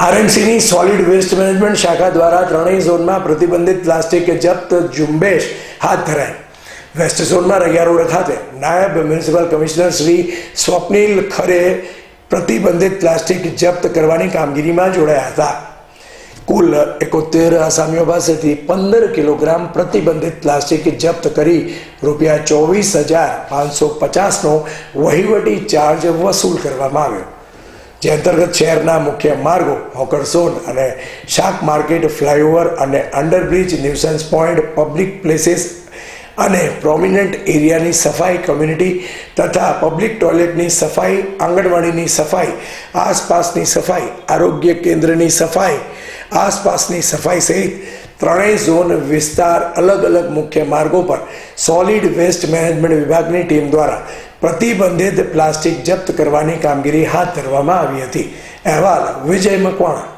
આરએમસીની solid waste management શાખા દ્વારા ત્રણેય ઝોનમાં પ્રતિબંધિત પ્લાસ્ટિક જપ્ત ઝુંબેશ હાથ ધરાઈ. વેસ્ટ ઝોનમાં રૈયા રોડ ખાતે નાયબ મ્યુનિસિપલ કમિશનર શ્રી સ્વપ્નિલ ખરે પ્રતિબંધિત પ્લાસ્ટિક જપ્ત કરવાની કામગીરીમાં જોડાયા હતા. કુલ એકોતેર આસામીઓ પાસેથી પંદર કિલોગ્રામ પ્રતિબંધિત પ્લાસ્ટિક જપ્ત કરી રૂપિયા ચોવીસ હજાર પાંચસો પચાસનો વહીવટી ચાર્જ વસૂલ કરવામાં આવ્યો. જે અંતર્ગત શહેરના મુખ્ય માર્ગો હોકર ઝોન અને શાક માર્કેટ, ફ્લાયઓવર અને underbridge, nuisance point, public places અને પ્રોમિનન્ટ એરિયાની સફાઈ કમ્યુનિટી તથા પબ્લિક ટોયલેટની સફાઈ, આંગણવાડીની સફાઈ, આસપાસની સફાઈ, આરોગ્ય કેન્દ્રની સફાઈ, આસપાસની સફાઈ સહિત ત્રણેય ઝોન વિસ્તાર અલગ અલગ મુખ્ય માર્ગો પર સોલિડ વેસ્ટ મેનેજમેન્ટ વિભાગની ટીમ દ્વારા પ્રતિબંધિત પ્લાસ્ટિક જપ્ત કરવાની કામગીરી હાથ ધરવામાં આવી હતી. અહેવાલ વિજય મકવાણા